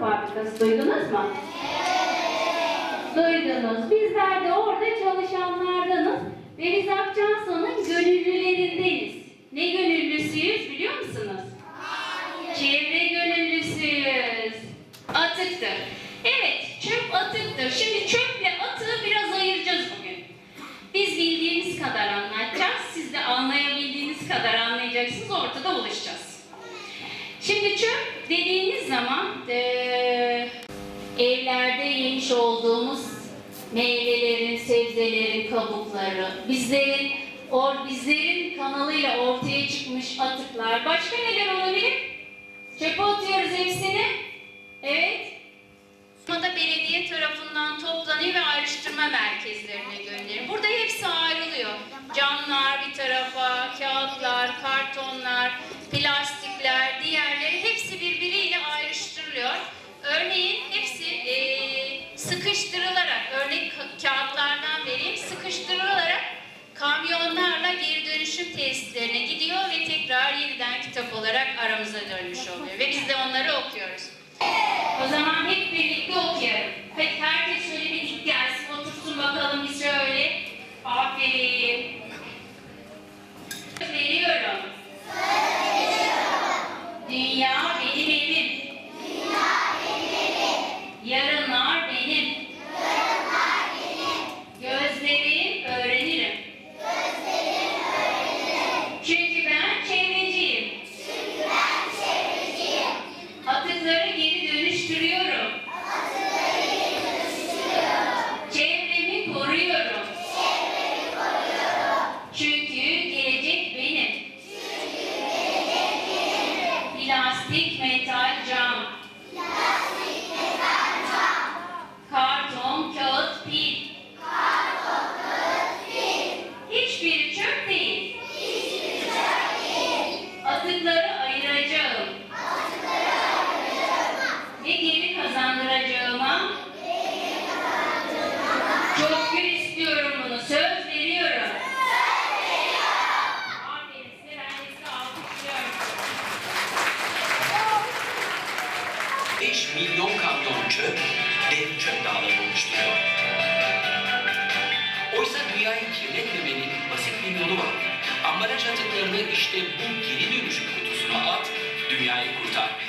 fabrikası duydunuz mu? Duydunuz. Bizler de orada çalışanlardanız ve biz Akçansa'nın gönüllülerindeniz. Ne gönüllüsüyüz biliyor musunuz? Çevre gönüllüsüyüz. Atıktır. Evet, çöp atıktır. Şimdi çöple atığı biraz ayıracağız bugün. Şimdi çöp dediğiniz zaman eee, evlerde yemiş olduğumuz meyvelerin, sebzelerin kabukları, bizlerin or, bizlerin kanalıyla ortaya çıkmış atıklar. Başka neler olabilir? Çöpe atıyoruz hepsini. Evet. da belediye tarafından toplanıyor ve ayrıştırma merkezlerine gönderiyor. Burada hepsi ayrılıyor. Camlar bir tarafa, kağıtlar, tesislerine gidiyor ve tekrar yeniden kitap olarak aramıza dönmüş oluyor. Ve biz de onları okuyoruz. O zaman hep birlikte okuyalım. Hadi herkes şöyle bir dik gelsin, otursun bakalım bir şöyle. Aferin. Veriyorum. Dünya Atıkları ayıracağım. Ve geri kazandıracağıma çok gün istiyorum bunu. Söz veriyorum. Aferin size. Ben size alkışlıyorum. 5 milyon kamyon çöp dev çöp dağları oluşturuyor. Oysa dünyayı kirletmemenin basit bir yolu var. Ambalaj atıklarını işte bu geri dönüşüm kutusuna at, dünyayı kurtar.